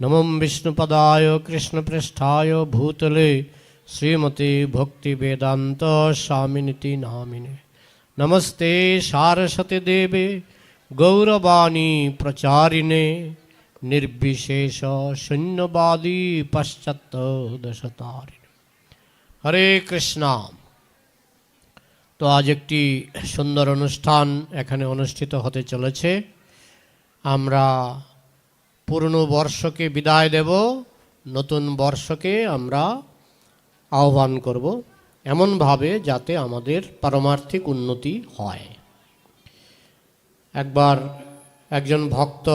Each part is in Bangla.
নমম বিষ্ণুপদায় কৃষ্ণপৃষ্ঠায় ভূতলে শ্রীমতি ভক্তি বেদান্ত স্বামিনীতি নামিনে নমস্তে সারস্বতী দেবে গৌরবাণী প্রচারিণে নির্বিশেষ শূন্যবাদী পশ্চাত্ত দশতারিণে হরে কৃষ্ণা তো আজ একটি সুন্দর অনুষ্ঠান এখানে অনুষ্ঠিত হতে চলেছে আমরা পুরনো বর্ষকে বিদায় দেব, নতুন বর্ষকে আমরা আহ্বান করব এমনভাবে যাতে আমাদের পারমার্থিক উন্নতি হয়। একবার একজন ভক্ত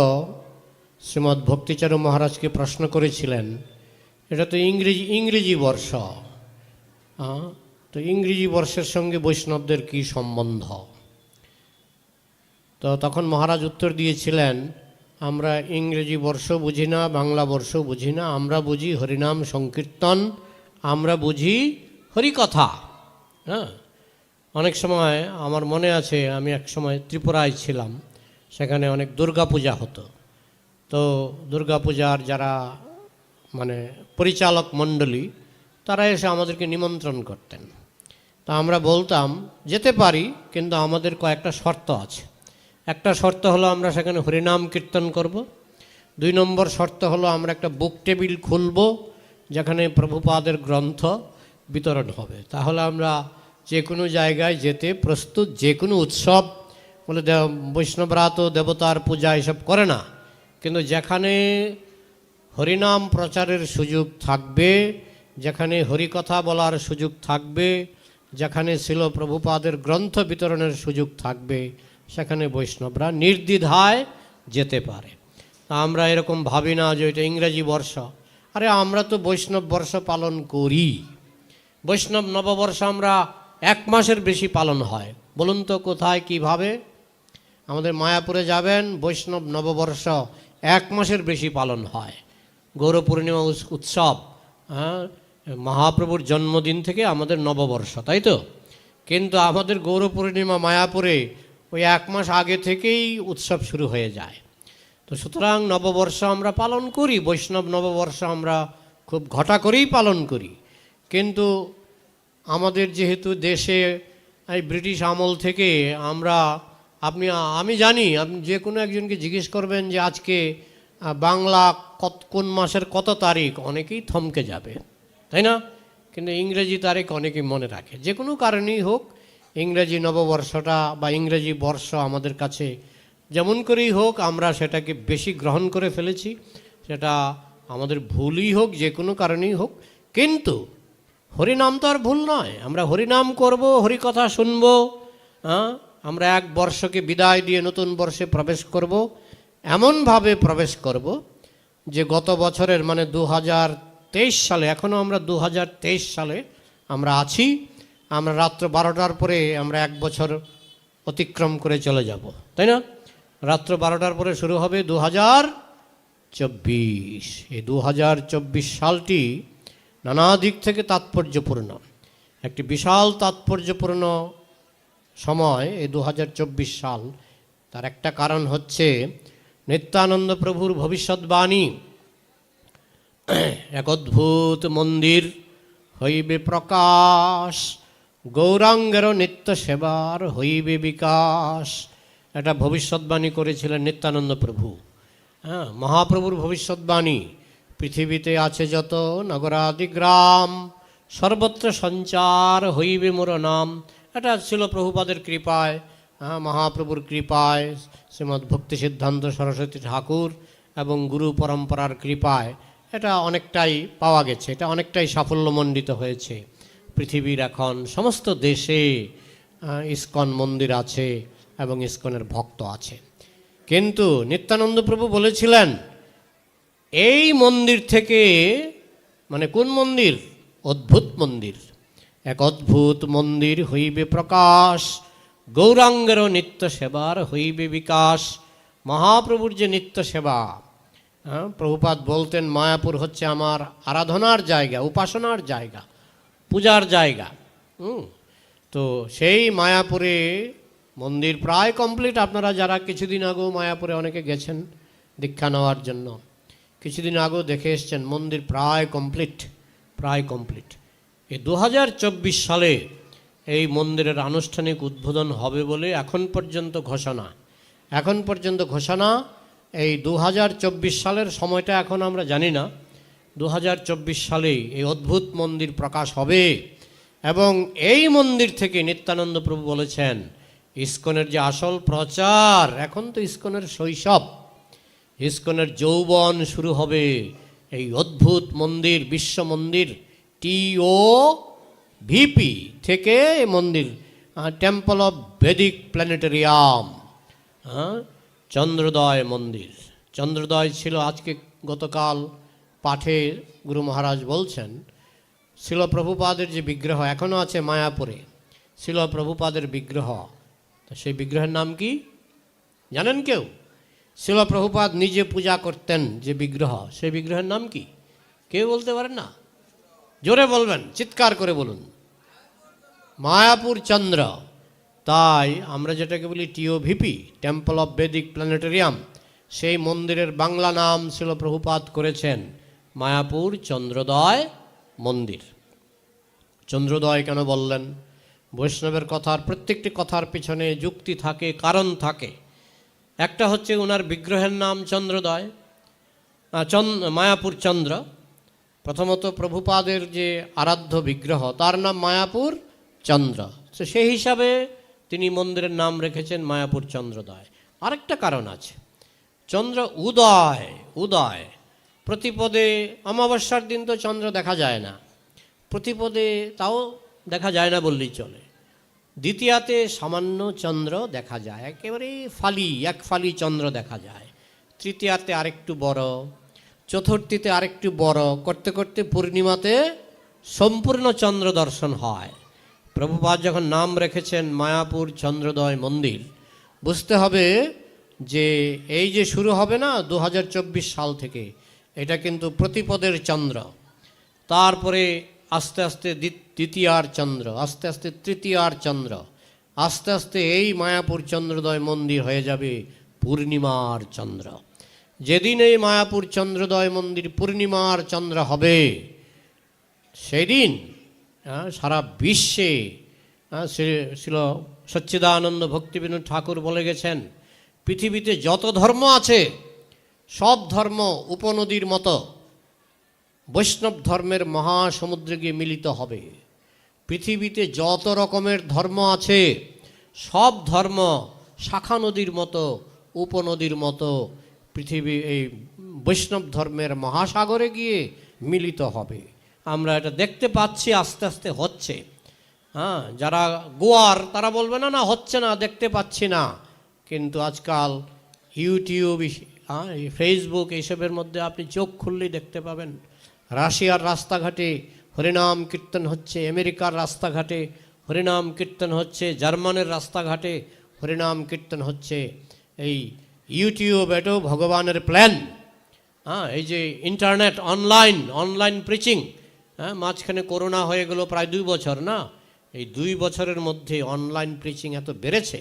শ্রীমৎ ভক্তিচারু মহারাজকে প্রশ্ন করেছিলেন, এটা তো ইংরেজি ইংরেজি বর্ষ। তো ইংরেজি বর্ষের সঙ্গে বৈষ্ণবদের কি সম্বন্ধ? তো তখন মহারাজ উত্তর দিয়েছিলেন আমরা ইংরেজি বর্ষ বুঝি না, বাংলা বর্ষ বুঝি না, আমরা বুঝি হরিনাম সংকীর্তন, আমরা বুঝি হরিকথা। হ্যাঁ? অনেক সময় আমার মনে আছে, আমি এক সময় ত্রিপুরায় ছিলাম, সেখানে অনেক দুর্গা পূজা হতো। তো দুর্গা পূজার যারা মানে পরিচালক মণ্ডলী, তারা এসে আমাদেরকে নিমন্ত্রণ করতেন। তা আমরা বলতাম, যেতে পারি, কিন্তু আমাদের কয়েকটা শর্ত আছে। একটা শর্ত হলো আমরা সেখানে হরিনাম কীর্তন করব। দুই নম্বর শর্ত হলো আমরা একটা বুক টেবিল খুলব, যেখানে প্রভুপাদের গ্রন্থ বিতরণ হবে। তাহলে আমরা যে কোনো জায়গায় যেতে প্রস্তুত, যে কোনো উৎসব, বলে বৈষ্ণবরা তো দেবতার পূজা এসব করে না। কিন্তু যেখানে হরিনাম প্রচারের সুযোগ থাকবে, যেখানে হরিকথা বলার সুযোগ থাকবে, যেখানে ছিল প্রভুপাদের গ্রন্থ বিতরণের সুযোগ থাকবে সেখানে বৈষ্ণবরা নির্দ্বিধায় যেতে পারে। আমরা এরকম ভাবি না যে এটা ইংরেজি বর্ষ। আরে আমরা তো বৈষ্ণব বর্ষ পালন করি। বৈষ্ণব নববর্ষ আমরা এক মাসের বেশি পালন হয়। বলুন তো কোথায়, কীভাবে? আমাদের মায়াপুরে যাবেন, বৈষ্ণব নববর্ষ এক মাসের বেশি পালন হয়। গৌর পূর্ণিমা উৎস- উৎসব হ্যাঁ মহাপ্রভুর জন্মদিন থেকে আমাদের নববর্ষ, তাই তো? কিন্তু আমাদের গৌর পূর্ণিমা মায়াপুরে ওই এক মাস আগে থেকেই উৎসব শুরু হয়ে যায়। তো সুতরাং নববর্ষ আমরা পালন করি, বৈষ্ণব নববর্ষ আমরা খুব ঘটা করেই পালন করি। কিন্তু আমাদের যেহেতু দেশে এই ব্রিটিশ আমল থেকে আমরা, আপনি, আমি জানি, আপনি যে কোনো একজনকে জিজ্ঞেস করবেন যে আজকে বাংলা কত, কোন মাসের কত তারিখ, অনেকেই থমকে যাবে। তাই না? কিন্তু ইংরেজি তারিখ অনেকেই মনে রাখে। যে কোনো কারণেই হোক ইংরেজি নববর্ষটা বা ইংরেজি বর্ষ আমাদের কাছে যেমন করেই হোক, আমরা সেটাকে বেশি গ্রহণ করে ফেলেছি। সেটা আমাদের ভুলই হোক, যে কোনো কারণেই হোক। কিন্তু হরিনাম তো আর ভুল নয়। আমরা হরিনাম করব, হরিকথা শুনব হ্যাঁ আমরা এক বর্ষকে বিদায় দিয়ে নতুন বর্ষে প্রবেশ করব, এমনভাবে প্রবেশ করব যে গত বছরের মানে দু হাজার তেইশ সালে এখনও আমরা দু হাজার তেইশ সালে আমরা আছি। আমরা রাত্র বারোটার পরে আমরা এক বছর অতিক্রম করে চলে যাব। তাই না? রাত্র বারোটার পরে শুরু হবে দু হাজার চব্বিশ। এই দু হাজার চব্বিশ সালটি নানা দিক থেকে তাৎপর্যপূর্ণ। একটি বিশাল তাৎপর্যপূর্ণ সময় এই দু হাজার চব্বিশ সাল। তার একটা কারণ হচ্ছে নিত্যানন্দ প্রভুর ভবিষ্যৎবাণী এক অদ্ভুত মন্দির হইবে প্রকাশ। গৌরাঙ্গের নিত্য সেবার হইবে বিকাশ। এটা ভবিষ্যৎবাণী করেছিলেন নিত্যানন্দ প্রভু। হ্যাঁ মহাপ্রভুর ভবিষ্যৎবাণী। পৃথিবীতে আছে যত নগরাদি গ্রাম, সর্বত্র সঞ্চার হইবে মোর নাম। এটা ছিল প্রভুপাদের কৃপায় হ্যাঁ মহাপ্রভুর কৃপায়, শ্রীমদ্ ভক্তি সিদ্ধান্ত সরস্বতী ঠাকুর এবং গুরু পরম্পরার কৃপায়। এটা অনেকটাই পাওয়া গেছে, এটা অনেকটাই সাফল্যমণ্ডিত হয়েছে। পৃথিবীর এখন সমস্ত দেশে ইস্কন মন্দির আছে এবং ইস্কনের ভক্ত আছে। কিন্তু নিত্যানন্দ প্রভু বলেছিলেন, এই মন্দির থেকে মানে কোন মন্দির? অদ্ভুত মন্দির। এক অদ্ভুত মন্দির হইবে প্রকাশ, গৌরাঙ্গের নিত্য সেবার হইবে বিকাশ, মহাপ্রভুর যে নিত্য সেবা। হ্যাঁ প্রভুপাদ বলতেন, মায়াপুর হচ্ছে আমার আরাধনার জায়গা, উপাসনার জায়গা। পূজার জায়গা। হুম। তো সেই মায়াপুরে মন্দির প্রায় কমপ্লিট। আপনারা যারা কিছুদিন আগেও মায়াপুরে অনেকে গেছেন দীক্ষা নেওয়ার জন্য কিছুদিন আগেও দেখে এসছেন মন্দির প্রায় কমপ্লিট প্রায় কমপ্লিট। এই দু হাজার চব্বিশ সালে এই মন্দিরের আনুষ্ঠানিক উদ্বোধন হবে বলে এখন পর্যন্ত ঘোষণা। এখন পর্যন্ত ঘোষণা এই দু হাজার চব্বিশ সালের সময়টা এখন আমরা জানি না। দু সালেই এই অদ্ভুত মন্দির প্রকাশ হবে এবং এই মন্দির থেকে নিত্যানন্দ প্রভু বলেছেন, ইস্কনের যে আসল প্রচার, এখন তো ইস্কনের শৈশব। ইস্কনের যৌবন শুরু হবে এই অদ্ভুত মন্দির, বিশ্ব মন্দির, টি ও ভিপি থেকে এই মন্দির temple of Vedic planetarium Chandrodaya Mandir. Chandrodaya ছিল আজকে গতকাল পাঠে গুরু মহারাজ বলছেন, শিল প্রভুপাদের যে বিগ্রহ এখনও আছে মায়াপুরে, শিল প্রভুপাদের বিগ্রহ। তো সেই বিগ্রহের নাম কি? জানেন কেউ? শিল প্রভুপাদ নিজে পূজা করতেন যে বিগ্রহ, সেই বিগ্রহের নাম কি? কেউ বলতে পারেন না? জোরে বলবেন, চিৎকার করে বলুন। মায়াপুর চন্দ্র, তাই আমরা যেটাকে বলি T O V P temple of Vedic planetarium, সেই মন্দিরের বাংলা নাম ছিল প্রভুপাত করেছেন। মায়াপুর চন্দ্রোদয় মন্দির। চন্দ্রোদয় কেন বললেন? বৈষ্ণবের কথার, প্রত্যেকটি কথার পিছনে যুক্তি থাকে, কারণ থাকে। একটা হচ্ছে ওনার বিগ্রহের নাম চন্দ্রোদয় মায়াপুর চন্দ্র। প্রথমত প্রভুপাদের যে আরাধ্য বিগ্রহ, তার নাম মায়াপুর চন্দ্র। তো সেই হিসাবে তিনি মন্দিরের নাম রেখেছেন মায়াপুর চন্দ্রোদয়। আরেকটা কারণ আছে। চন্দ্র উদয় উদয়। প্রতিপদে অমাবস্যার দিন তো চন্দ্র দেখা যায় না। প্রতিপদে তাও দেখা যায় না বললেই চলে। দ্বিতীয়াতে সামান্য চন্দ্র দেখা যায় একেবারে ফালি, এক ফালি চন্দ্র দেখা যায়। তৃতীয়াতে আরেকটু বড়, চতুর্থীতে আরেকটু বড়, করতে করতে পূর্ণিমাতে সম্পূর্ণ চন্দ্র দর্শন হয়। প্রভুপাদ যখন নাম রেখেছেন মায়াপুর চন্দ্রোদয় মন্দির, বুঝতে হবে যে এই যে শুরু হবে না দু হাজার চব্বিশ সাল থেকে এটা কিন্তু প্রতিপদের চন্দ্র। তারপরে আস্তে আস্তে দ্বি- দ্বিতীয়ার চন্দ্র আস্তে আস্তে তৃতীয়ার চন্দ্র আস্তে আস্তে এই মায়াপুর চন্দ্রোদয় মন্দির হয়ে যাবে পূর্ণিমার চন্দ্র। যেদিন এই মায়াপুর চন্দ্রোদয় মন্দির পূর্ণিমার চন্দ্র হবে সেদিন আহ, সারা বিশ্বে ছিল সচ্চিদানন্দ ভক্তিবিনোদ ঠাকুর বলে গেছেন পৃথিবীতে যত ধর্ম আছে সব ধর্ম উপনদীর মতো বৈষ্ণব ধর্মের মহাসমুদ্রে গিয়ে মিলিত হবে। পৃথিবীতে যত রকমের ধর্ম আছে, সব ধর্ম শাখা নদীর মতো, উপনদীর মতো পৃথিবী, এই বৈষ্ণব ধর্মের মহাসাগরে গিয়ে মিলিত হবে। আমরা এটা দেখতে পাচ্ছি, আস্তে আস্তে হচ্ছে। হ্যাঁ যারা গোয়ার, তারা বলবে, না না, হচ্ছে না, দেখতে পাচ্ছি না। কিন্তু আজকাল ইউটিউব হ্যাঁ, এই ফেসবুক এইসবের মধ্যে আপনি চোখ খুললেই দেখতে পাবেন। রাশিয়ার রাস্তাঘাটে হরিনাম কীর্তন হচ্ছে আমেরিকার রাস্তাঘাটে হরিনাম কীর্তন হচ্ছে জার্মানের রাস্তাঘাটে হরিনাম কীর্তন হচ্ছে। এই ইউটিউব এটাও ভগবানের প্ল্যান হ্যাঁ এই যে ইন্টারনেট অনলাইন অনলাইন প্রিচিং হ্যাঁ মাঝখানে করোনা হয়ে গেল প্রায় দুই বছর না? এই দুই বছরের মধ্যে অনলাইন প্রিচিং এত বেড়েছে।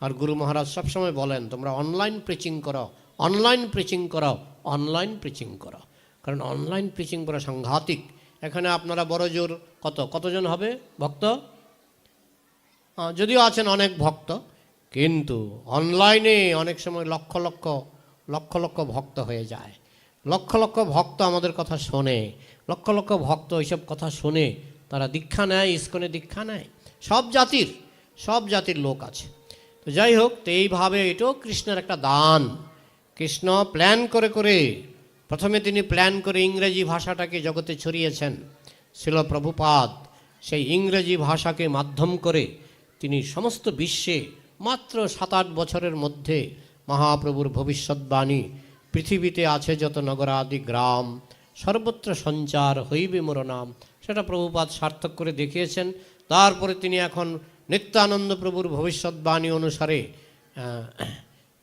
আর গুরু মহারাজ সবসময় বলেন তোমরা অনলাইন প্রিচিং করো অনলাইন প্রিচিং করো অনলাইন প্রিচিং করো কারণ অনলাইন প্রিচিং করা সাংঘাতিক। এখানে আপনারা বড় জোর কত, কতজন হবে ভক্ত? যদিও আছেন অনেক ভক্ত, কিন্তু অনলাইনে অনেক সময় লক্ষ লক্ষ লক্ষ লক্ষ ভক্ত হয়ে যায়। লক্ষ লক্ষ ভক্ত আমাদের কথা শোনে। লক্ষ লক্ষ ভক্ত এইসব কথা শুনে। তারা দীক্ষা নেয়, ইস্কনে দীক্ষা নেয়। সব জাতির সব জাতির লোক আছে। তো যাই হোক, তো এইভাবে এটাও কৃষ্ণের একটা দান। কৃষ্ণ প্ল্যান করে করে প্রথমে তিনি প্ল্যান করে ইংরেজি ভাষাটাকে জগতে ছড়িয়েছেন। ছিল প্রভুপাদ সেই ইংরেজি ভাষাকে মাধ্যম করে তিনি সমস্ত বিশ্বে মাত্র সাত আট বছরের মধ্যে মহাপ্রভুর ভবিষ্যৎবাণী পৃথিবীতে আছে যত নগরাদি গ্রাম, সর্বত্র সঞ্চার হইবে মোর নাম। সেটা প্রভুপাদ সার্থক করে দেখিয়েছেন। তারপরে তিনি এখন নিত্যানন্দ প্রভুর ভবিষ্যৎবাণী অনুসারে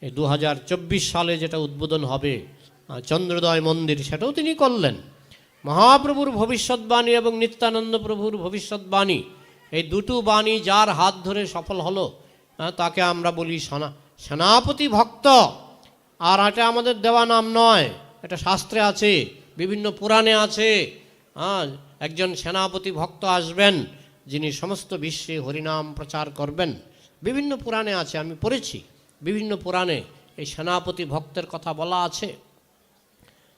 এই দু হাজার চব্বিশ সালে যেটা উদ্বোধন হবে চন্দ্রোদয় মন্দির, সেটাও তিনি করলেন। মহাপ্রভুর ভবিষ্যৎবাণী এবং নিত্যানন্দ প্রভুর ভবিষ্যৎবাণী এই দুটো বাণী যার হাত ধরে সফল হলো তাকে আমরা বলি সেনা, সেনাপতি ভক্ত। আর এটা আমাদের দেওয়া নাম নয়, এটা শাস্ত্রে আছে, বিভিন্ন পুরাণে আছে। হ্যাঁ একজন সেনাপতি ভক্ত আসবেন, যিনি সমস্ত বিশ্বে হরিনাম প্রচার করবেন। বিভিন্ন পুরাণে আছে, আমি পড়েছি। বিভিন্ন পুরাণে এই সেনাপতি ভক্তের কথা বলা আছে।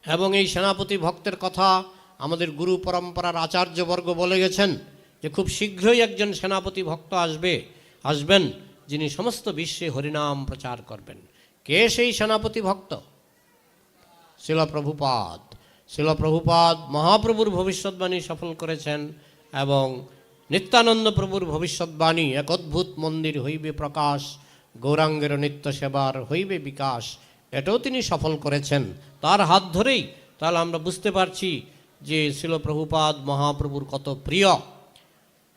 এবং এই সেনাপতি ভক্তের কথা আমাদের গুরু পরম্পরার আচার্যবর্গ বলে গেছেন যে খুব শীঘ্রই একজন সেনাপতি ভক্ত আসবে, আসবেন যিনি সমস্ত বিশ্বে হরিনাম প্রচার করবেন। কে সেই সেনাপতি ভক্ত? শিলপ্রভুপাদ। শিলপ্রভুপাদ মহাপ্রভুর ভবিষ্যৎবাণী সফল করেছেন এবং নিত্যানন্দ প্রভুর ভবিষ্যৎবাণী এক অদ্ভুত মন্দির হইবে প্রকাশ গৌরাঙ্গের নিত্য সেবার হইবে বিকাশ। এটাও তিনি সফল করেছেন। তার হাত ধরেই তাহলে আমরা বুঝতে পারছি যে শিলপ্রভুপাদ মহাপ্রভুর কত প্রিয়।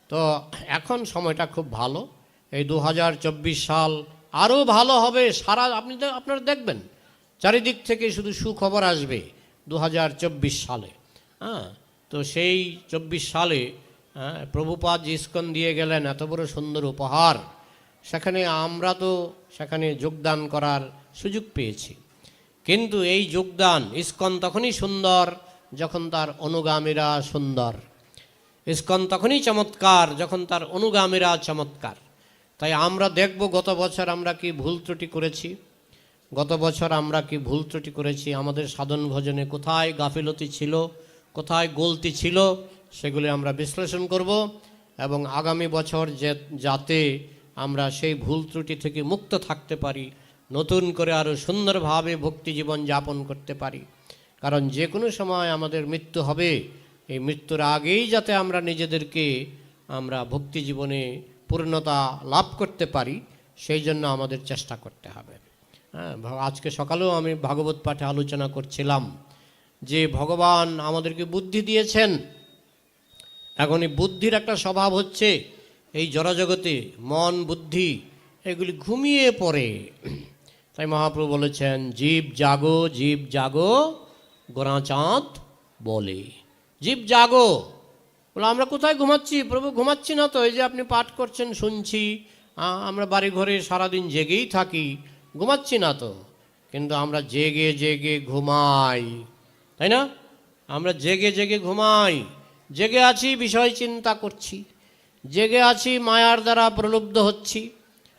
তো এখন সময়টা খুব ভালো। এই দু হাজার চব্বিশ সাল আরও ভালো হবে। সারা আপনি আপনারা দেখবেন চারিদিক থেকে শুধু সুখবর আসবে দু হাজার চব্বিশ সালে। হ্যাঁ তো সেই চব্বিশ সালে হ্যাঁ, প্রভুপাদ ইস্কন দিয়ে গেলেন। এত বড় সুন্দর উপহার। সেখানে আমরা তো সেখানে যোগদান করার সুযোগ পেয়েছি। কিন্তু এই যোগদান ইস্কন তখনই সুন্দর যখন তার অনুগামীরা সুন্দর। ইস্কন তখনই চমৎকার যখন তার অনুগামীরা চমৎকার। তাই আমরা দেখব গত বছর আমরা কি ভুল ত্রুটি করেছি। গত বছর আমরা কি ভুল ত্রুটি করেছি। আমাদের সাধন ভজনে কোথায় গাফিলতি ছিল, কোথায় গলতি ছিল, সেগুলি আমরা বিশ্লেষণ করব এবং আগামী বছর যে যাতে আমরা সেই ভুল ত্রুটি থেকে মুক্ত থাকতে পারি, নতুন করে আরও সুন্দরভাবে ভক্তি জীবন যাপন করতে পারি। কারণ যে কোনো সময় আমাদের মৃত্যু হবে, এই মৃত্যুর আগেই যাতে আমরা নিজেদেরকে আমরা ভক্তি জীবনে পূর্ণতা লাভ করতে পারি, সেই জন্য আমাদের চেষ্টা করতে হবে। হ্যাঁ আজকে সকালেও আমি ভাগবত পাঠে আলোচনা করছিলাম যে ভগবান আমাদেরকে বুদ্ধি দিয়েছেন। এখন এই বুদ্ধির একটা স্বভাব হচ্ছে এই জড়জগতে মন, বুদ্ধি এগুলি ঘুমিয়ে পড়ে। তাই মহাপ্রভু বলেছেন, জীব জাগো জীব জাগো, গোরাচাঁদ বলে। জীব জাগো। বলে, আমরা কোথায় ঘুমাচ্ছি? প্রভু ঘুমাচ্ছি না তো, এই যে আপনি পাঠ করছেন, শুনছি। আমরা বাড়ি ঘরে সারাদিন জেগেই থাকি, ঘুমাচ্ছি না তো। কিন্তু আমরা জেগে জেগে ঘুমাই। তাই না? আমরা জেগে জেগে ঘুমাই। জেগে আছি, বিষয় চিন্তা করছি। জেগে আছি মায়ার দ্বারা প্রলুব্ধ হচ্ছি।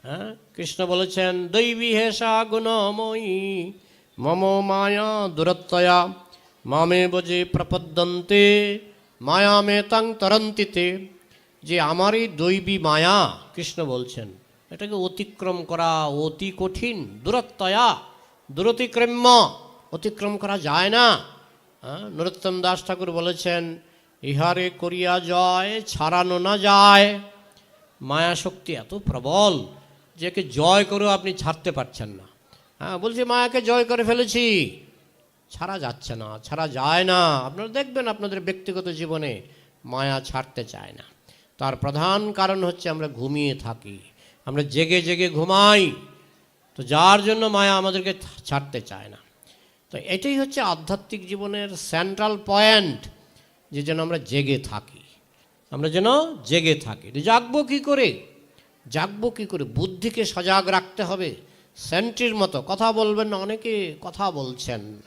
হ্যাঁ? কৃষ্ণ বলেছেন দৈবী হেসা গুণময়ী মম মায়া দুরত্তয়া মামে বজে প্রপদ্যন্তে মায়া মে তাং তরন্তিতে। যে আমারই দৈবী মায়া কৃষ্ণ বলছেন এটাকে অতিক্রম করা অতি কঠিন দূরত্বয়া দূরতিক্রম্য অতিক্রম করা যায় না। হ্যাঁ, নরোত্তম দাস ঠাকুর বলেছেন ইহারে করিয়া জয়, ছাড়ানো না যায়। মায়া শক্তি এত প্রবল যে একে জয় করেও আপনি ছাড়তে পারছেন না। হ্যাঁ বলছি, মায়াকে জয় করে ফেলেছি। ছাড়া যাচ্ছে না, ছাড়া যায় না। আপনারা দেখবেন আপনাদের ব্যক্তিগত জীবনে মায়া ছাড়তে চায় না। তার প্রধান কারণ হচ্ছে আমরা ঘুমিয়ে থাকি। আমরা জেগে জেগে ঘুমাই। তো যার জন্য মায়া আমাদেরকে ছাড়তে চায় না। তো এটাই হচ্ছে আধ্যাত্মিক জীবনের সেন্ট্রাল পয়েন্ট যে যেন আমরা জেগে থাকি। আমরা যেন জেগে থাকি। জাগবো কী করে? জাগবো কী করে? বুদ্ধিকে সজাগ রাখতে হবে। সেন্ট্রির মতো। কথা বলবেন না, অনেকে কথা বলছেন।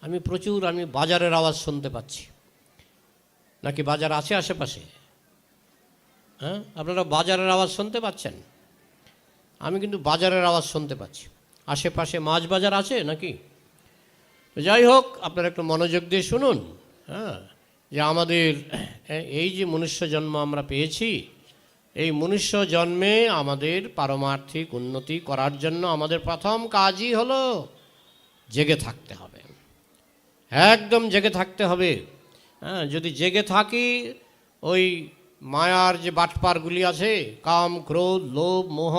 আমি প্রচুর, আমি বাজারের আওয়াজ শুনতে পাচ্ছি। নাকি বাজার আছে আশেপাশে? হ্যাঁ? আপনারা বাজারের আওয়াজ শুনতে পাচ্ছেন? আমি কিন্তু বাজারের আওয়াজ শুনতে পাচ্ছি। আশেপাশে মাছ বাজার আছে নাকি? যাই হোক, আপনারা একটু মনোযোগ দিয়ে শুনুন। হ্যাঁ? যে আমাদের এই যে মনুষ্য জন্ম আমরা পেয়েছি, এই মনুষ্য জন্মে আমাদের পারমার্থিক উন্নতি করার জন্য আমাদের প্রথম কাজই হলো জেগে থাকতে হবে। একদম জেগে থাকতে হবে। হ্যাঁ যদি জেগে থাকি, ওই মায়ার যে বাটপারগুলি আছে, কাম, ক্রোধ, লোভ, মোহ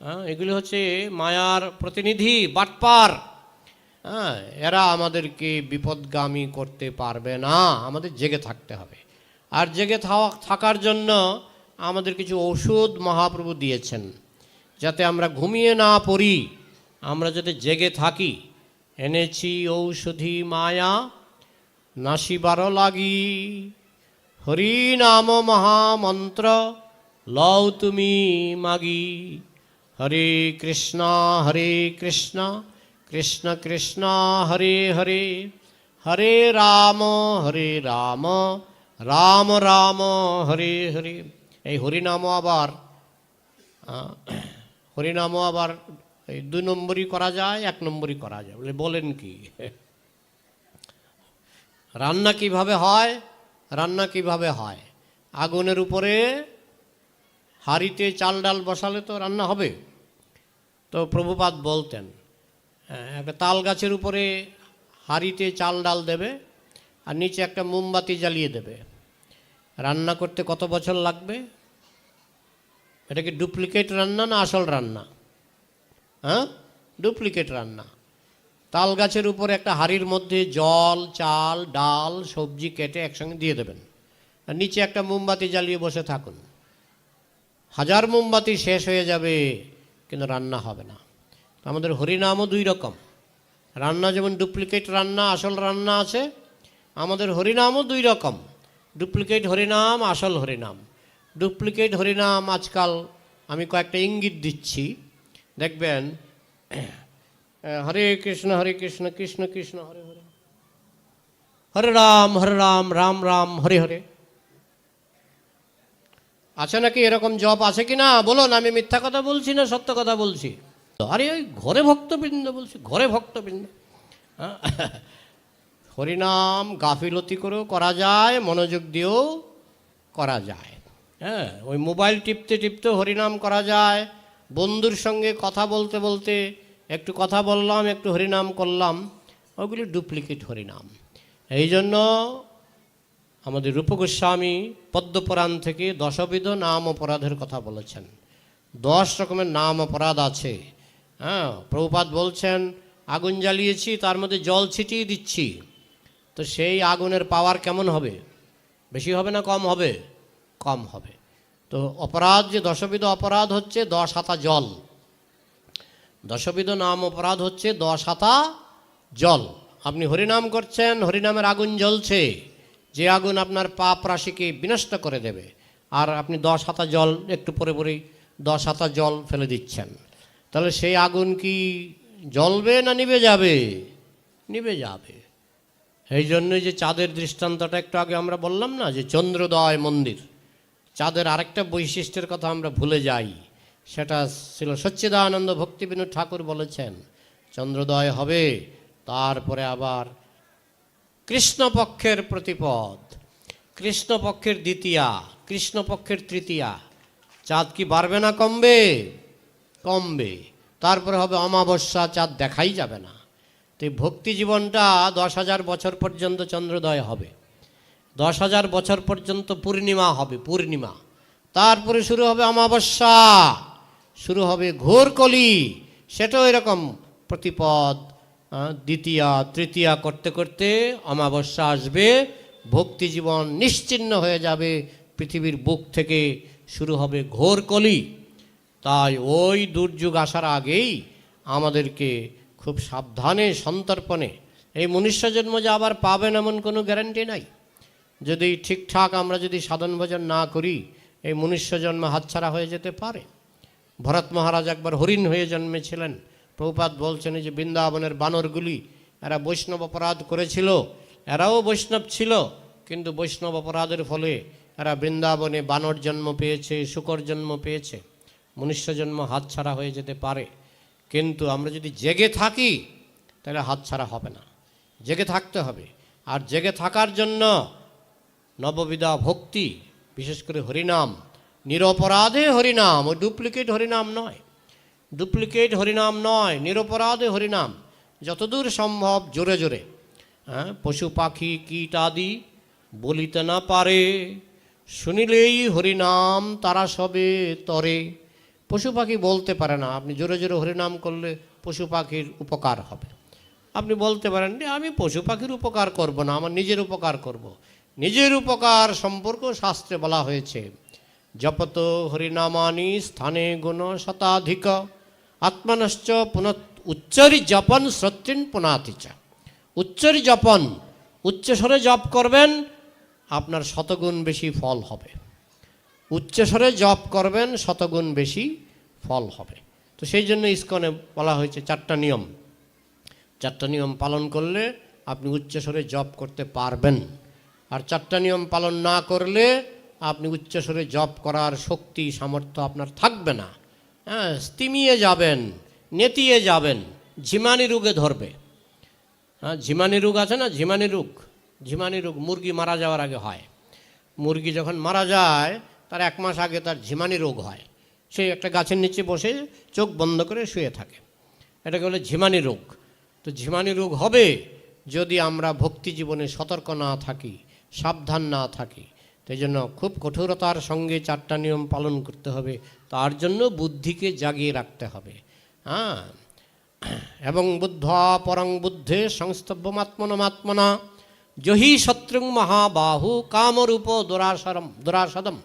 হ্যাঁ এগুলি হচ্ছে মায়ার প্রতিনিধি, বাটপার। হ্যাঁ এরা আমাদেরকে বিপদগামী করতে পারবে না। আমাদের জেগে থাকতে হবে। আর জেগে থাকার জন্য আমাদের কিছু ওষুধ মহাপ্রভু দিয়েছেন। যাতে আমরা ঘুমিয়ে না পড়ি, আমরা যাতে জেগে থাকি। এনেছি ঔষধি মায়া, নাসিবার লাগি। হরি নাম মহামন্ত্র, লও তুমি মাগি। হরে কৃষ্ণ হরে কৃষ্ণ। কৃষ্ণ কৃষ্ণ হরে হরে হরে রাম হরে রাম রাম রাম হরে হরে। এই হরিনামও আবার আহ, হরিনামও আবার এই দুই নম্বরই করা যায় এক নম্বরই করা যায়। বলে বলেন কি? রান্না কীভাবে হয়? রান্না কীভাবে হয়? আগুনের উপরে হাঁড়িতে চাল ডাল বসালে তো রান্না হবে। তো প্রভুপাদ বলতেন একটা তাল গাছের উপরে হাঁড়িতে চাল ডাল দেবে আর নিচে একটা মোমবাতি জ্বালিয়ে দেবে। রান্না করতে কত বছর লাগবে? এটা কি ডুপ্লিকেট রান্না না আসল রান্না? হ্যাঁ? ডুপ্লিকেট রান্না। তাল গাছের উপরে একটা হাঁড়ির মধ্যে জল, চাল, ডাল, সবজি কেটে একসঙ্গে দিয়ে দেবেন। আর নিচে একটা মোমবাতি জ্বালিয়ে বসে থাকুন। হাজার মোমবাতি শেষ হয়ে যাবে, কিন্তু রান্না হবে না। আমাদের হরিনামও দুই রকম। রান্না যেমন ডুপ্লিকেট রান্না, আসল রান্না আছে, আমাদের হরিনামও দুই রকম। ডুপ্লিকেট হরিনাম, আসল হরিনাম। ডুপ্লিকেট হরিনাম আজকাল আমি কয়েকটা ইঙ্গিত দিচ্ছি। দেখবেন, হরে কৃষ্ণ হরে কৃষ্ণ কৃষ্ণ কৃষ্ণ, হরে হরে। হরে রাম হরে রাম রাম রাম, হরে হরে। আছে নাকি এরকম জব আছে কি না বলুন, আমি মিথ্যা কথা বলছি না সত্য কথা বলছি? আরে ওই ঘরে ভক্তবৃন্দ বলছি, ঘরে ভক্তবৃন্দ। হ্যাঁ? হরিনাম গাফিলতি করেও করা যায়, মনোযোগ দিয়েও করা যায়। হ্যাঁ? ওই মোবাইল টিপতে টিপতে হরিনাম করা যায়। বন্ধুর সঙ্গে কথা বলতে বলতে, একটু কথা বললাম, একটু হরিনাম করলাম, ওগুলি ডুপ্লিকেট হরিনাম। এই জন্য আমাদের রূপগোস্বামী পদ্মপুরাণ থেকে দশবিধ নাম অপরাধের কথা বলেছেন। দশ রকমের নাম অপরাধ আছে। হ্যাঁ প্রভুপাত বলছেন, আগুন জ্বালিয়েছি, তার মধ্যে জল ছিটিয়ে দিচ্ছি। তো সেই আগুনের পাওয়ার কেমন হবে? বেশি হবে না কম হবে? কম হবে। তো অপরাধ, যে দশবিধ অপরাধ হচ্ছে, দশ হাতা জল। দশবিধ নাম অপরাধ হচ্ছে, দশ হাতা জল। আপনি হরিনাম করছেন, হরিনামের আগুন জ্বলছে। যে আগুন আপনার পাপ রাশিকে বিনষ্ট করে দেবে। আর আপনি দশ হাতা জল, একটু পরে পরেই দশ হাতা জল ফেলে দিচ্ছেন। তাহলে সেই আগুন কি জ্বলবে না নিভে যাবে? নিভে যাবে। এই জন্যই যে চাঁদের দৃষ্টান্তটা একটু আগে আমরা বললাম না, যে চন্দ্রোদয় মন্দির। চাঁদের আরেকটা বৈশিষ্ট্যের কথা আমরা ভুলে যাই। সেটা ছিল সচ্চিদানন্দ ভক্তিবিনোদ ঠাকুর বলেছেন, চন্দ্রোদয় হবে, তারপরে আবার কৃষ্ণপক্ষের প্রতিপদ, কৃষ্ণপক্ষের দ্বিতীয়া, কৃষ্ণপক্ষের তৃতীয়া। চাঁদ কি বাড়বে না কমবে? কমবে। তারপরে হবে অমাবস্যা, চাঁদ দেখাই যাবে না। তো এই ভক্তি জীবনটা দশ হাজার বছর পর্যন্ত চন্দ্রোদয় হবে। দশ হাজার বছর পর্যন্ত পূর্ণিমা হবে, পূর্ণিমা। তারপরে শুরু হবে অমাবস্যা। শুরু হবে ঘোর কলি সেটাও এরকম প্রতিপদ দ্বিতীয়া, তৃতীয়া করতে করতে অমাবস্যা আসবে। ভক্তি জীবন নিশ্চিন্ন হয়ে যাবে। পৃথিবীর বুক থেকে শুরু হবে ঘোর কলি তাই ওই দুর্যোগ আসার আগেই আমাদেরকে খুব সাবধানে, সন্তর্পণে, এই মনুষ্য জন্ম যে আবার পাবেন এমন কোনো গ্যারান্টি নাই। যদি ঠিকঠাক আমরা যদি সাধন ভজন না করি, এই মনুষ্য জন্ম হাতছাড়া হয়ে যেতে পারে। ভরত মহারাজ একবার হরিণ হয়ে জন্মেছিলেন। প্রভুপাত বলছেন যে বৃন্দাবনের বানরগুলি, এরা বৈষ্ণব অপরাধ করেছিল, এরাও বৈষ্ণব ছিল, কিন্তু বৈষ্ণব অপরাধের ফলে এরা বৃন্দাবনে বানর জন্ম পেয়েছে, শুকর জন্ম পেয়েছে। মনুষ্য জন্ম হাতছাড়া হয়ে যেতে পারে। কিন্তু আমরা যদি জেগে থাকি, তাহলে হাতছাড়া হবে না। জেগে থাকতে হবে। আর জেগে থাকার জন্য নববিধা ভক্তি, বিশেষ করে হরিনাম, নিরপরাধে হরিনাম ও ডুপ্লিকেট হরিনাম নয়। ডুপ্লিকেট হরিনাম নয়, নিরপরাধে হরিনাম। যতদূর সম্ভব জোরে জোরে। হ্যাঁ পশু পাখি, কীট আদি বলিতে না পারে। শুনিলেই হরিনাম তারা সবে তরে। পশু পাখি বলতে পারে না। আপনি জোরে জোরে হরিনাম করলে পশু পাখির উপকার হবে। আপনি বলতে পারেন যে আমি পশু পাখির উপকার করব না, আমার নিজের উপকার করব। নিজের উপকার সম্পর্ক শাস্ত্রে বলা হয়েছে, জপত হরিনামানি স্থানে গুণ শতাধিক, আত্মনশ্চ পুনঃ উচ্চরি জপন সত্যিন পুনাতিচ উচ্চরি জপন, উচ্চস্বরে জপ করবেন, আপনার শতগুণ বেশি ফল হবে। উচ্চস্বরে জপ করবেন, শতগুণ বেশি ফল হবে। তো সেই জন্য ইস্কনে বলা হয়েছে চারটা নিয়ম। চারটা নিয়ম পালন করলে আপনি উচ্চস্বরে জপ করতে পারবেন। আর চারটা নিয়ম পালন না করলে আপনি উচ্চস্বরে জপ করার শক্তি, সামর্থ্য আপনার থাকবে না। হ্যাঁ স্তিমিয়ে যাবেন, নেতিয়ে যাবেন, ঝিমানি রোগে ধরবে। হ্যাঁ ঝিমানি রোগ আছে না? ঝিমানি রোগ। ঝিমানি রোগ, মুরগি মারা যাওয়ার আগে হয়। মুরগি যখন মারা যায় তার এক মাস আগে তার ঝিমানি রোগ হয়। সে একটা গাছের নিচে বসে চোখ বন্ধ করে শুয়ে থাকে। এটাকে বলে ঝিমানি রোগ। তো ঝিমানি রোগ হবে যদি আমরা ভক্তি জীবনে সতর্ক না থাকি, সাবধান না থাকি। সেই জন্য খুব কঠোরতার সঙ্গে চারটা নিয়ম পালন করতে হবে। তার জন্য বুদ্ধিকে জাগিয়ে রাখতে হবে। হ্যাঁ। এবং বুদ্ধ পরং বুদ্ধে সংস্তব্যমাত্মনমাত্মনা। জহি শত্রুং মহাবাহু কামরূপ দুরাসরম দুরাসদম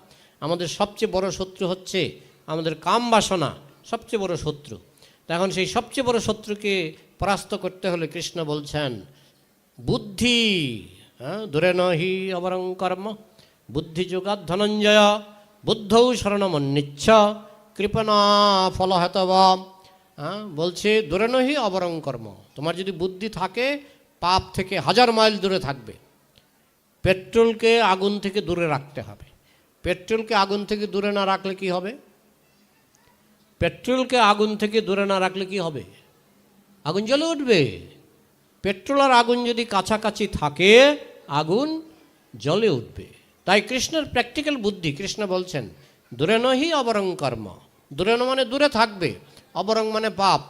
আমাদের সবচেয়ে বড় শত্রু হচ্ছে আমাদের কাম বাসনা, সবচেয়ে বড় শত্রু। এখন সেই সবচেয়ে বড় শত্রুকে পরাস্ত করতে হলে কৃষ্ণ বলছেন, বুদ্ধি হ্যাঁ দূরে নহি অবরং কর্ম। বুদ্ধি যোগাত ধনঞ্জয়, বুদ্ধৌ শরণমন্নিচ্ছ, কৃপণা ফলহতব। হ্যাঁ বলছে, দূরে নহি অবরং কর্ম। তোমার যদি বুদ্ধি থাকে, পাপ থেকে হাজার মাইল দূরে থাকবে। পেট্রোলকে আগুন থেকে দূরে রাখতে হবে। পেট্রোলকে আগুন থেকে দূরে না রাখলে কি হবে? পেট্রোলকে আগুন থেকে দূরে না রাখলে কি হবে? আগুন জ্বলে উঠবে। পেট্রোল আর আগুন যদি কাছাকাছি থাকে, আগুন জ্বলে উঠবে। তাই কৃষ্ণের প্র্যাকটিক্যাল বুদ্ধি, কৃষ্ণ বলছেন, দূরে নহি, অবরং কর্ম। দূরে মানে দূরে থাকবে, অবরং মানে পাপ।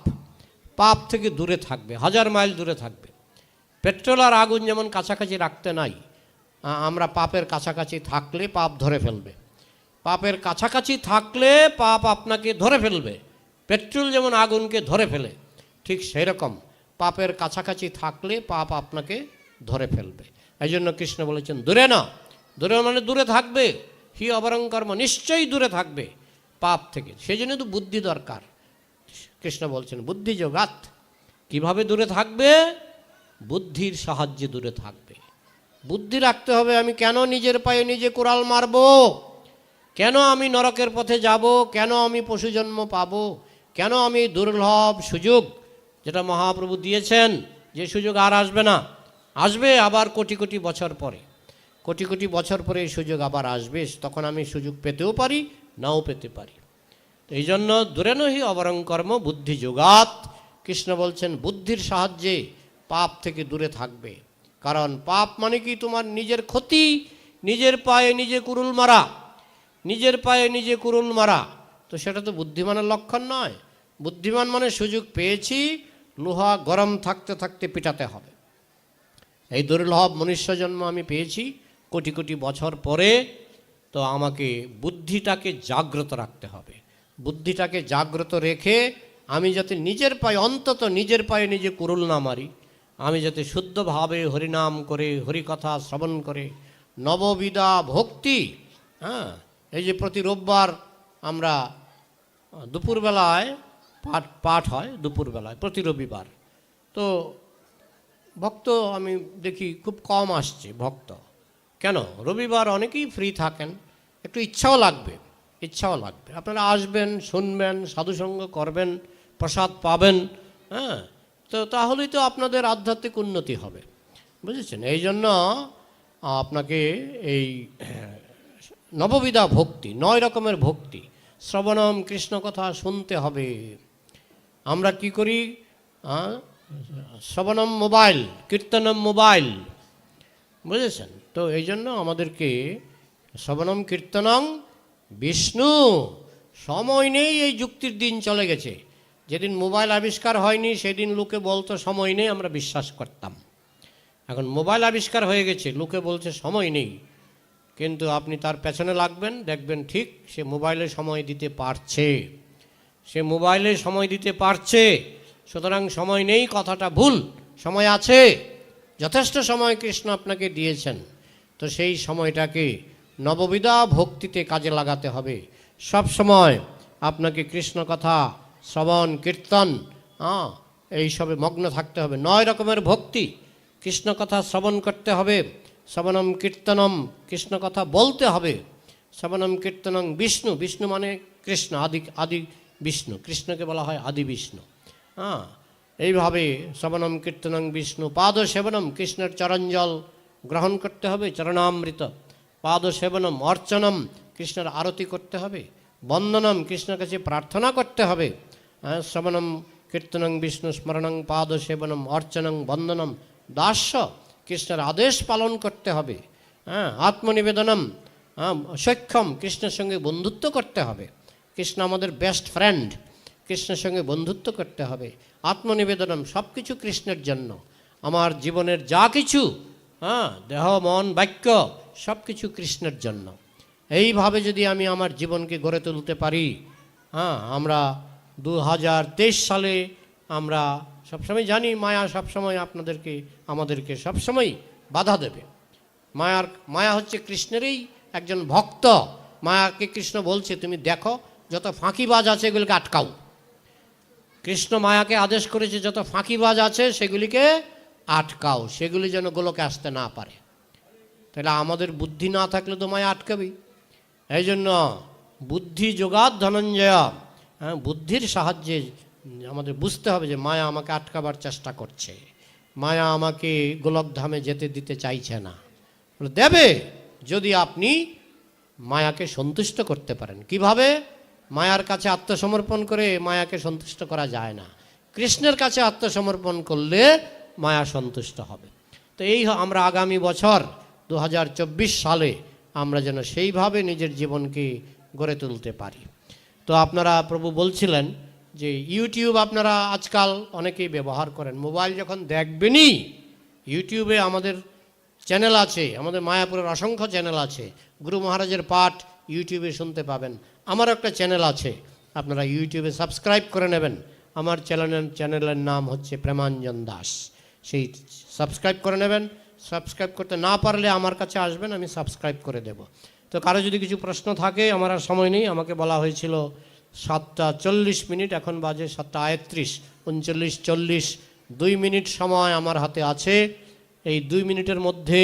পাপ থেকে দূরে থাকবে, হাজার মাইল দূরে থাকবে। পেট্রোল আর আগুন যেমন কাছাকাছি রাখতে নাই আমরা পাপের কাছাকাছি থাকলে পাপ ধরে ফেলবে। পাপের কাছাকাছি থাকলে পাপ আপনাকে ধরে ফেলবে। পেট্রোল যেমন আগুনকে ধরে ফেলে, ঠিক সেই রকম পাপের কাছাকাছি থাকলে পাপ আপনাকে ধরে ফেলবে। এই জন্য কৃষ্ণ বলেছেন, দূরে না দূরে মানে দূরে থাকবে। হি অবরং কর্ম নিশ্চয়ই দূরে থাকবে পাপ থেকে। সেই জন্য তো বুদ্ধি দরকার। কৃষ্ণ বলছেন, বুদ্ধি যোগাত। কীভাবে দূরে থাকবে? বুদ্ধির সাহায্যে দূরে থাকবে। বুদ্ধি রাখতে হবে, আমি কেন নিজের পায়ে নিজে কোরাল মারব? কেন আমি নরকের পথে যাব? কেন আমি পশু জন্ম পাব? কেন আমি দুর্লভ সুযোগ? যেটা মহাপ্রভু দিয়েছেন, যে সুযোগ আর আসবে না। আসবে আবার কোটি কোটি বছর পরে। কোটি কোটি বছর পরে এই সুযোগ আবার আসবে, তখন আমি সুযোগ পেতেও পারি, নাও পেতে পারি। এই জন্য দূরে নহি অবরং কর্ম বুদ্ধি যোগাত। কৃষ্ণ বলছেন, বুদ্ধির সাহায্যে পাপ থেকে দূরে থাকবে। কারণ পাপ মানে কি? তোমার নিজের ক্ষতি, নিজের পায়ে নিজে কুরুল মারা, নিজের পায়ে নিজে কুরুল মারা। তো সেটা তো বুদ্ধিমানের লক্ষণ নয়। বুদ্ধিমান মানে সুযোগ পেয়েছি, লোহা গরম থাকতে থাকতে পিটাতে হবে। এই দুর্লভ মনুষ্য জন্ম আমি পেয়েছি, কোটি কোটি বছর পরে তো আমাকে বুদ্ধিটাকে জাগ্রত রাখতে হবে। বুদ্ধিটাকে জাগ্রত রেখে আমি যাতে নিজের পায়ে, অন্তত নিজের পায়ে নিজে কুরুল না মারি। আমি যাতে শুদ্ধভাবে হরিনাম করে, হরিকথা শ্রবণ করে, নববিদা ভক্তি হ্যাঁ? এই যে প্রতি রোববার আমরা দুপুরবেলায় পাঠ পাঠ হয় দুপুরবেলায়, প্রতি রবিবার। তো ভক্ত আমি দেখি খুব কম আসছে, ভক্ত। কেন? রবিবার অনেকেই ফ্রি থাকেন, একটু ইচ্ছাও লাগবে ইচ্ছাও লাগবে। আপনারা আসবেন, শুনবেন, সাধুসঙ্গ করবেন, প্রসাদ পাবেন হ্যাঁ? তো তাহলেই তো আপনাদের আধ্যাত্মিক উন্নতি হবে। বুঝেছেন? এই জন্য আপনাকে এই নববিধা ভক্তি, নয় রকমের ভক্তি, শ্রবণম কৃষ্ণ কথা শুনতে হবে। আমরা কি করি? শ্রবণম মোবাইল, কীর্তনম মোবাইল। বুঝেছেন? তো এই জন্য আমাদেরকে শ্রবণম, কীর্তনম, বিষ্ণু, সময় নেই এই যুক্তির দিন চলে গেছে। যেদিন মোবাইল আবিষ্কার হয়নি, সেদিন লোকে বলতো, সময় নেই। আমরা বিশ্বাস করতাম। এখন মোবাইল আবিষ্কার হয়ে গেছে, লোকে বলছে, সময় নেই। কিন্তু আপনি তার পেছনে লাগবেন, দেখবেন ঠিক সে মোবাইলে সময় দিতে পারছে। সে মোবাইলে সময় দিতে পারছে। সুতরাং সময় নেই, কথাটা ভুল। সময় আছে। যথেষ্ট সময় কৃষ্ণ আপনাকে দিয়েছেন। তো সেই সময়টাকে নববিধা ভক্তিতে কাজে লাগাতে হবে। সব সময় আপনাকে কৃষ্ণ কথা শ্রবণ, কীর্তন হ্যাঁ এইসবে মগ্ন থাকতে হবে। নয় রকমের ভক্তি। কৃষ্ণ কথা শ্রবণ করতে হবে, শ্রবণম কীর্তনম কৃষ্ণ কথা বলতে হবে। শ্রবণম কীর্তনম বিষ্ণু বিষ্ণু মানে কৃষ্ণ, আদি আদি বিষ্ণু। কৃষ্ণকে বলা হয় আদি বিষ্ণু। হ্যাঁ এইভাবে শ্রবণম কীর্তনং বিষ্ণু পাদ সেবনম কৃষ্ণের চরঞ্জল গ্রহণ করতে হবে, চরণামৃত। পাদ সেবনম অর্চনম কৃষ্ণের আরতি করতে হবে। বন্দনম কৃষ্ণের কাছে প্রার্থনা করতে হবে। শ্রবণম কীর্তনং বিষ্ণু স্মরণং পাদ সেবনম অর্চনং বন্দনম দাস্য কৃষ্ণের আদেশ পালন করতে হবে হ্যাঁ আত্মনিবেদনম সক্ষম কৃষ্ণের সঙ্গে বন্ধুত্ব করতে হবে কৃষ্ণ আমাদের বেস্ট ফ্রেন্ড কৃষ্ণের সঙ্গে বন্ধুত্ব করতে হবে আত্মনিবেদনম সব কিছু কৃষ্ণের জন্য আমার জীবনের যা কিছু হ্যাঁ দেহ মন বাক্য সব কিছু কৃষ্ণের জন্য এইভাবে যদি আমি আমার জীবনকে গড়ে তুলতে পারি হ্যাঁ আমরা দু হাজার তেইশ সালে আমরা সবসময় জানি, মায়া সবসময় আপনাদেরকে, আমাদেরকে সবসময় বাধা দেবে। মায়ার, মায়া হচ্ছে কৃষ্ণেরই একজন ভক্ত। মায়াকে কৃষ্ণ বলছে, তুমি দেখো, যত ফাঁকিবাজ আছে এগুলিকে আটকাও। কৃষ্ণ মায়াকে আদেশ করেছে, যত ফাঁকিবাজ আছে সেগুলিকে আটকাও, সেগুলি যেন গোলকে আসতে না পারে। তাহলে আমাদের বুদ্ধি না থাকলে তো মায়া আটকাবেই। এই জন্য বুদ্ধি যোগাত ধনঞ্জয়। হ্যাঁ বুদ্ধির সাহায্যে আমাদের বুঝতে হবে যে মায়া আমাকে আটকাবার চেষ্টা করছে। মায়া আমাকে গোলকধামে যেতে দিতে চাইছে না। দেবে, যদি আপনি মায়াকে সন্তুষ্ট করতে পারেন। কীভাবে? মায়ার কাছে আত্মসমর্পণ করে মায়াকে সন্তুষ্ট করা যায় না। কৃষ্ণের কাছে আত্মসমর্পণ করলে মায়া সন্তুষ্ট হবে। তো এই আমরা আগামী বছর দু হাজার চব্বিশ সালে আমরা যেন সেইভাবে নিজের জীবনকে গড়ে তুলতে পারি। তো আপনারা, প্রভু বলছিলেন যে ইউটিউব আপনারা আজকাল অনেকেই ব্যবহার করেন। মোবাইল যখন দেখবেনই, ইউটিউবে আমাদের চ্যানেল আছে, আমাদের মায়াপুরের অসংখ্য চ্যানেল আছে, গুরু মহারাজের পাঠ ইউটিউবে শুনতে পাবেন। আমার একটা চ্যানেল আছে, আপনারা ইউটিউবে সাবস্ক্রাইব করে নেবেন। আমার চ্যানেলের চ্যানেলের নাম হচ্ছে প্রেমাঞ্জন দাস। সেই সাবস্ক্রাইব করে নেবেন। সাবস্ক্রাইব করতে না পারলে আমার কাছে আসবেন, আমি সাবস্ক্রাইব করে দেব। তো কারও যদি কিছু প্রশ্ন থাকে আমার আর সময় নেই আমাকে বলা হয়েছিল সাতটা চল্লিশ মিনিট এখন বাজে সাতটা আয়ত্রিশ উনচল্লিশ চল্লিশ দুই মিনিট সময় আমার হাতে আছে। এই দুই মিনিটের মধ্যে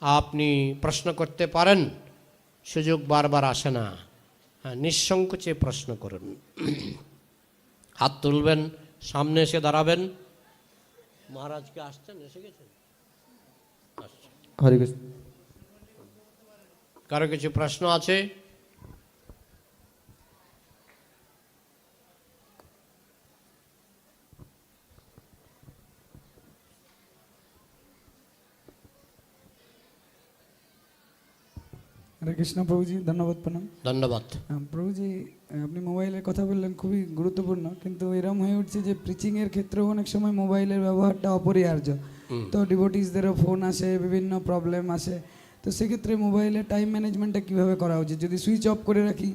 আপনি প্রশ্ন করতে পারেন সুযোগ বারবার আসে না। হ্যাঁ, নিঃসংকোচে প্রশ্ন করুন। হাত তুলবেন সামনে এসে দাঁড়াবেন। মহারাজকে আসছেন এসে গেছেন। হরে কৃষ্ণ। কারও কিছু প্রশ্ন আছে? হরে কৃষ্ণ প্রভুজি ধন্যবাদ প্রণাম। ধন্যবাদ। প্রভুজি আপনি মোবাইলের কথা বললেন খুবই গুরুত্বপূর্ণ কিন্তু এরকম হয়ে উঠছে যে প্রিচিং এর ক্ষেত্রেও অনেক সময় মোবাইলের ব্যবহারটা অপরিহার্য। তো ডিভোটিসদেরও ফোন আসে বিভিন্ন প্রবলেম আসে। তো সেক্ষেত্রে মোবাইলের টাইম ম্যানেজমেন্টটা কীভাবে করা উচিত? যদি সুইচ অফ করে রাখি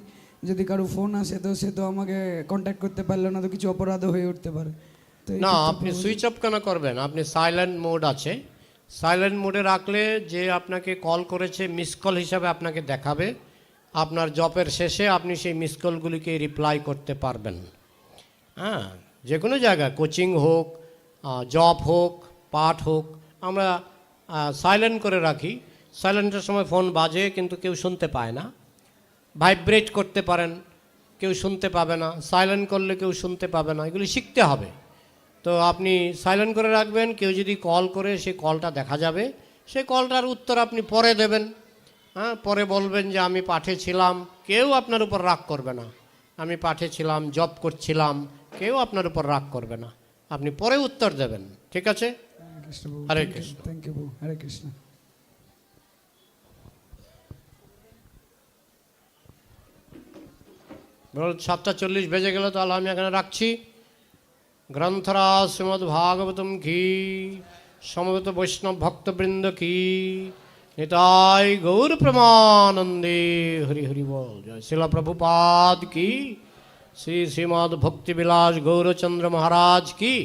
যদি কারও ফোন আসে তো সে তো আমাকে কন্ট্যাক্ট করতে পারল না তো কিছু অপরাধও হয়ে উঠতে পারে। না আপনি সুইচ অফ কেন করবেন? আপনি সাইলেন্ট মোড আছে। সাইলেন্ট মোডে রাখলে যে আপনাকে কল করেছে মিস কল হিসাবে আপনাকে দেখাবে। আপনার জবের শেষে আপনি সেই মিস কলগুলিকে রিপ্লাই করতে পারবেন। হ্যাঁ যে কোনো জায়গায় কোচিং হোক জব হোক পাঠ হোক আমরা সাইলেন্ট করে রাখি। সাইলেন্টের সময় ফোন বাজে কিন্তু কেউ শুনতে পায় না। ভাইব্রেট করতে পারেন কেউ শুনতে পাবে না। সাইলেন্ট করলে কেউ শুনতে পাবে না। এগুলি শিখতে হবে। তো আপনি সাইলেন্ট করে রাখবেন কেউ যদি কল করে সেই কলটা দেখা যাবে। সেই কলটার উত্তর আপনি পরে দেবেন। হ্যাঁ পরে বলবেন যে আমি পাঠে ছিলাম। কেউ আপনার উপর রাগ করবে না। আমি পাঠে ছিলাম জব করছিলাম। কেউ আপনার উপর রাগ করবে না। আপনি পরে উত্তর দেবেন। ঠিক আছে? Hare Krishna. Thank you Hare Krishna. সাতটা চল্লিশ বেজে গেল তাহলে আমি এখানে রাখছি। গ্রন্থরা শ্রীমদ ভাগবতম কি সমবেত বৈষ্ণব ভক্তবৃন্দ কি? নিতাই গৌর প্রমানন্দে হরি হরি বল। জয় শিলা প্রভুপাদ কি? শ্রী শ্রীমদ ভক্তিবিলাস গৌরচন্দ্র মহারাজ কি?